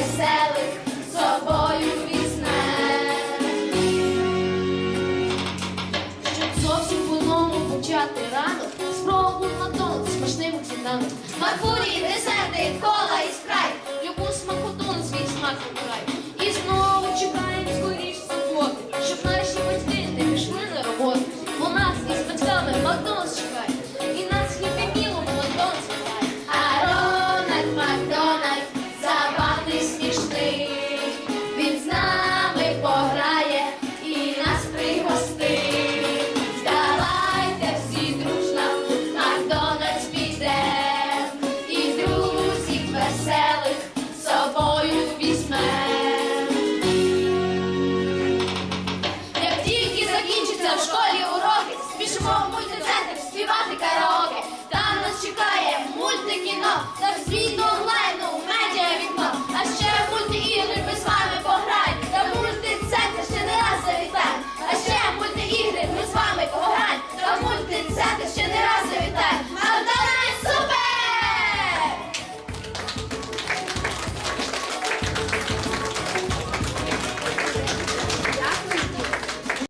веселих з собою візьме, щоб зовсім по-новому почати ранок, спробу на тон смачним сніданок. Марфурі, десерти, кола. вчиться в школі.